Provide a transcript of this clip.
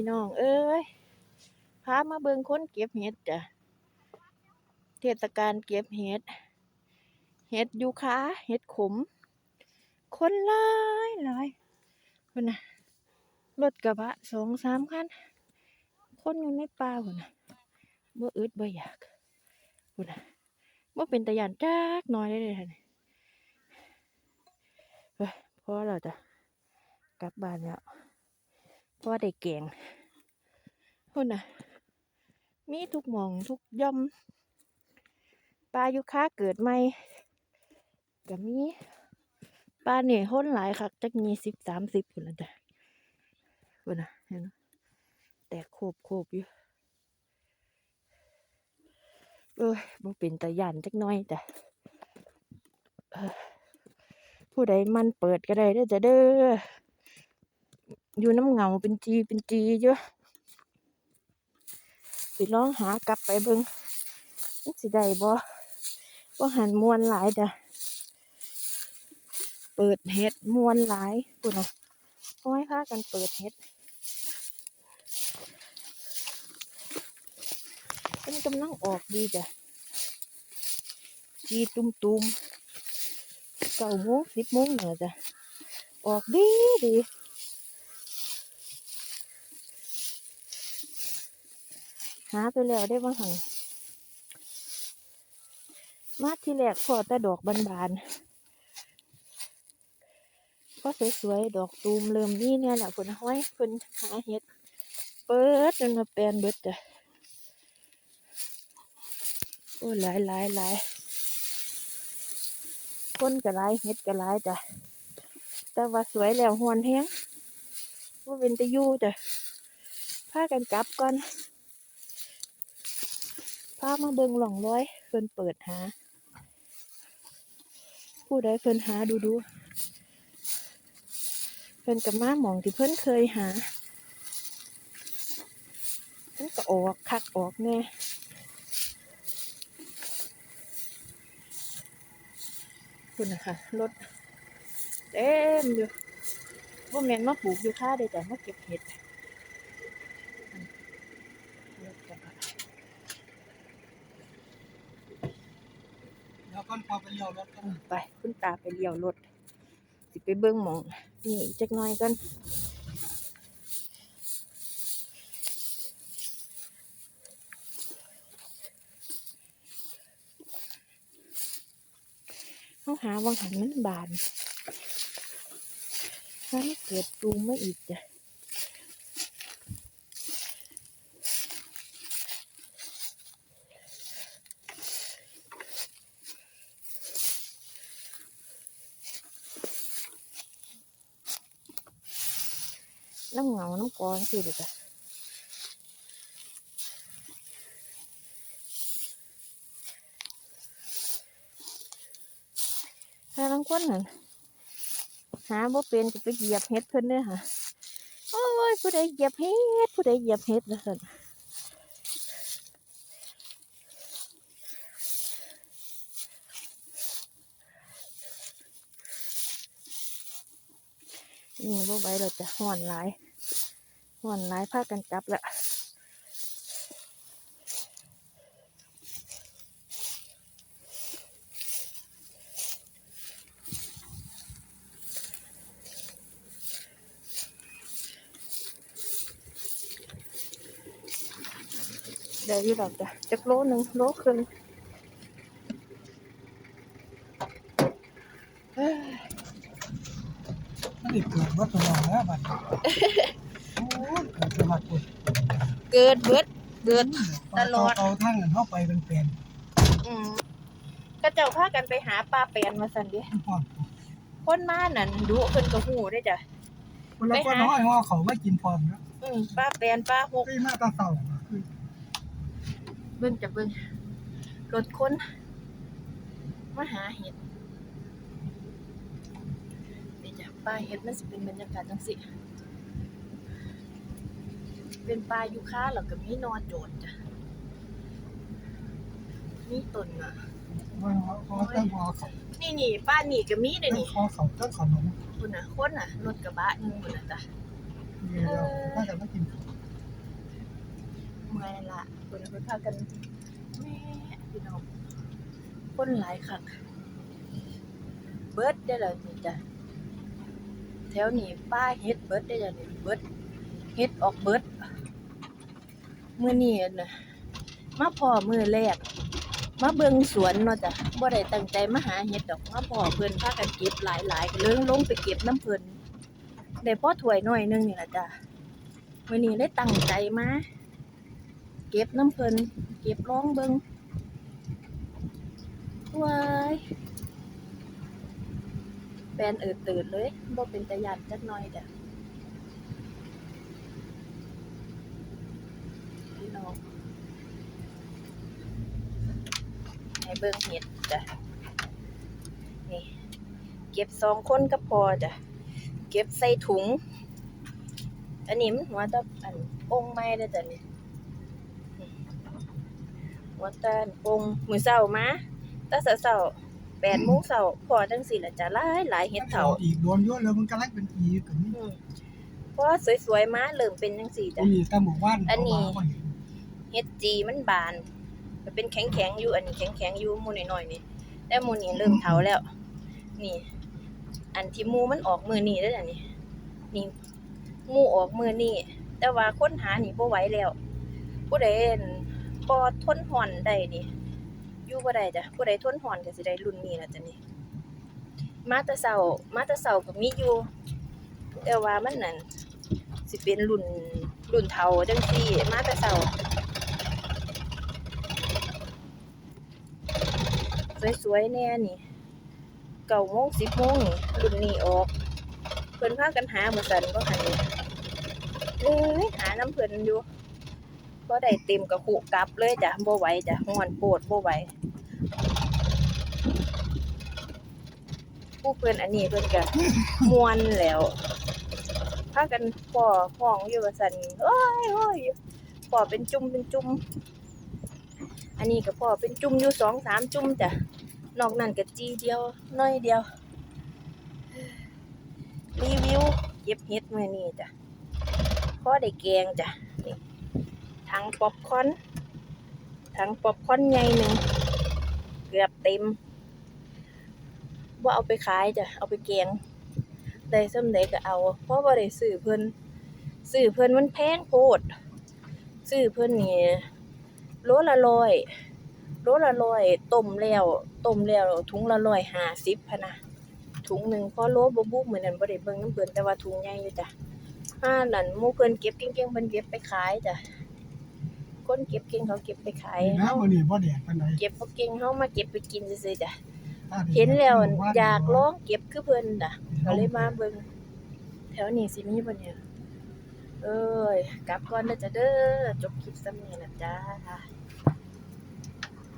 พี่น้อง เอ้ย พามาเบิ่งคนเก็บเห็ดจ้ะ เทศกาลเก็บเห็ด เห็ดยูคาเห็ดขม คนหลายหลายคนน่ะ รถกระบะสองสามคัน คนอยู่ในป่าคนน่ะบ่อึดบ่อยากคนน่ะบ่เป็นตะยานจักน้อยเลยเด้อท่านเฮ้ยพอแล้วจ้ะ กลับบ้านแล้ว ราะว่าได้แกงคนน่ะมีทุกหมองทุกย่อมปลายุค้าเกิดใหม่ก็มีปลาเนี่ยห้นหลายคักจักมีสิบสามสิบคนละจ้ะคนน่ะเห็นไหมแตกโคบโคบอยู่เอ้ยบ่เป็นตาย่านจักน้อยจ้ะผู้ใดมันเปิดก็ได้เด้อจ้ะเด้อ อยู่น้ำเงาเป็นจีเป็นจีอยู่สิลองหากลับไปเบิงมันสิได้บ่บ่หันมวนหลายจ้ะเปิดเฮ็ดมวนหลายพุ่นน่ะห้อยพากันเปิดเฮ็ดมันกำลังออกดีจ้ะจีตุมตุมๆเก้าโมงสิบโมงเนี่ยจ้ะออกดีดี หาไปแล้วได้บ้างหังมาที่แรกพอแต่ดอกบานๆก็สวยๆ ดอกตูมเริ่มนี่เนี่ยแหละเพิ่นห้อยเพิ่นหาเห็ด เปิดจนมาแปลนเบิดจ้ะโอ้หลายหลายหลายคนก็หลายเห็ดก็หลายจ้ะแต่ว่าสวยแล้วหวนแฮงว่าเป็นตะยูจ้ะพากันกลับก่อน พามาเบิงหล่องร้อย เพิ่นเปิดหา ผู้ใดเพิ่นหาดูดู เพิ่นกับมาหมองที่เพิ่นเคยหามันก็ออกคักออกแน่คุณนะคะรถเต็มอยู่ว่าแมนมาปลูกอยู่ค่าเดียวแต่มาเก็บเห็ดรถกระบะ เดี๋ยวก่อนพอไปเลี้ยวรถกันไปคุณตาไปเลี้ยวรถสิไปเบิ้งหมองนี่จักหน่อยกันเขาหาวังหันมันบานถ้าเกิดตูมไม่อีกจ้ะ น้ำเหงา น้ำกรองสิเด็กจ้ะถ้าลังคนนั่นหาบ่เป็นจะไปเหยียบเห็ดเพิ่นเด้อค่ะโอ้ยผู้ใดเหยียบเห็ดผู้ใดเหยียบเห็ดนะสันนี่บ่ไหวเราจะห่อนหลาย ห่อนหลายพากันกลับแหละเดี๋ยวอยู่ดอกจ้ะจักโลหนึ่งโลครึ่งเอ้ยไม่เกิดรถตัวแล้วบัด นี้โอ้ยเกิดจังหวัดปุ่นเกิดเบิดเกิดตลอดเอาทั้งกันเข้าไปเป็นเปลี่ยนอืมก็เจ้าพากันไปหาปลาแปนมาสั่นดิพร้อมคนมานั่นดูเพิ่นก็ฮู้ได้อจ้ะ คนละคนน้อยห่อเขาไม่กินพร้อมนะอืมปลาแปนปลาหก พี่มาตาเต่าเบิ่งจะเบิ่งรถคนมาหาเห็ดนี่จ้ะปลาเห็ดมันสิเป็นบรรยากาศจังสิ เป็นปลายูคาแล้วก็มีนอโจดจ้ะมีต้นอะว่าเขาตั้งห่อเขานี่นี่ป้านี่ก็มีเด้อตั้งนี่ห่อเขาตั้งขนมคุณน่ะคนน่ะรถกระบะหนึงพุ่นน่ะจ้ะเดี๋ยวถ้าจะไม่กินเมื่อยละเพิ่นเพิ่นพากันแม่พี่น้องคนหลายคักเบิดได้อแล้วนี่จ้ะแถวนี้ป้าเฮ็ดเบิดได้อจ้ะนี่เบิด ฮ็ดออกเบิดมื้อนี้นะมาพ่อมื้อแรก มาเบิ่งสวนเนาะจ้ะบ่ได้ตั้งใจมาหาเฮ็ดดอกมาพ่อเพิ่นพากันเก็บหลายๆก็เลยลงไปเก็บน้ำเพิ่นได้พอถ้วยน้อยหนึงนี่ล่ะจ้ะมื้อนี้ได้ตั้งใจมาเก็บน้ำเพิ่นเก็บลองเบิ่งว้ายแฟนเอิดตื่นเลยบ่เป็นตาย่านจักหน่อยจ้ะ พี่น้องให้เบิ่งเห็ดจ้ะนี่เก็บสองคนก็พอจ้ะเก็บใส่ถุง อันนี้มันหัวแตะอันองค์ไม้เด้อจ้ะนี่หัวตาลปงมือเช้ามาแตาเช้าๆ8โมงเช้าพอจังซี่ล่ะจ้ะหลายหลายเฮ็ดเฒ่าอีกโดนเยอะเลยมันกำลังเป็นอีกอันนี้อืมพอสวยๆมาเริ่มเป็นจังซี่มัจ้ะนมีแต่หมู่บ้านอันนี้ เฮ็ดจีมันบานมันเป็นแข็งๆอยู่อันนี้แข็งๆอยู่มู่น้อยๆนี่แต่มูนี้เริ่มเฒ่าแล้ว นี่ อันที่มูมันออกมือนี้เด้อจ้ะนี่นี่มูออกมือนี้แต่ว่าค้นหานี่บ่ไหวแล้ว ผู้ใดอั่นบ่ทนร้อนได้นี่อยู่บ่ได้จ้ะผู้ใดทนร้อนก็สิได้รุ่นนี้ล่ะจ้ะนี่มาต่เช้ามาต่เช้าก็มีอยู่ แต่ว่ามันนั่นสิเป็นรุ่นรุ่นเฒ่าจังซี่ มาต่เช้า สวยๆแน่นี่เก้าโมงสิบโมงนี่รุ่นนี้ออก เพิ่นพากันหาบ่ซั่นบ่หันนี่เอ้ยหาน้ำเพิ่นอยู่บ่ได้เต็มกระคุกลับเลยจ้ะบ่ไหวจ้ะฮ้อนโพดบ่ไหวผู้เพิ่นอันนี้เพิ่นก็ม่วนแล้วพากันพ่อห้องอยู่ว่าซั่นโอ้ยโอ้ยพ่อเป็นจุ่มเป็นจุ่ม อันนี้ก็พอเป็นจุ่มอยู่สองสามจุ่มจ้ะนอกนั้นก็จีเดียวน้อยเดียว รีวิวเก็บเห็ดมื้อนี้จ้ะพอได้แกงจ้ะนี่ถังป๊อปคอนถังป๊อปคอนใหญ่หนึ่งเกือบเต็มว่าเอาไปขายจ้ะเอาไปแกงได้ส่ำใดก็เอา เพราะว่าได้ซื้อเพิ่นซื้อเพิ่นมันแพงโพดซื้อเพิ่นนี่ โลละร้อยโลละร้อยต้มแล้วต้มแล้วถุงละร้อยห้าสิบพะนะถุงหนึ่งพอโลบ่บุกเหมือนนั้นบ่ได้เบิ่งน้ำเพิ่นแต่ว่าถุงใหญ่อยู่จ้ะห้านั่นหมู่เพิ่นเก็บเก่งๆเพิ่นเก็บไปขายจ้ะคนเก็บเก่งเขาเก็บไปขายนี่นะเฮามันนี่บ่แดดปานใดเก็บบ่เก่งเฮามาเก็บไปกินซื่อๆจ้ะถ้าได้เห็นแล้วหมู่บ้นอยากลองเก็บคือเพิ่นน่ะก็เลยมาเบิ่งแถวนี้สิมีบ่เนี่ยเอ้ยกลับก่อนเด้อจ้ะเด้อจบคลิปซ้ำนี้ล่ะจ้า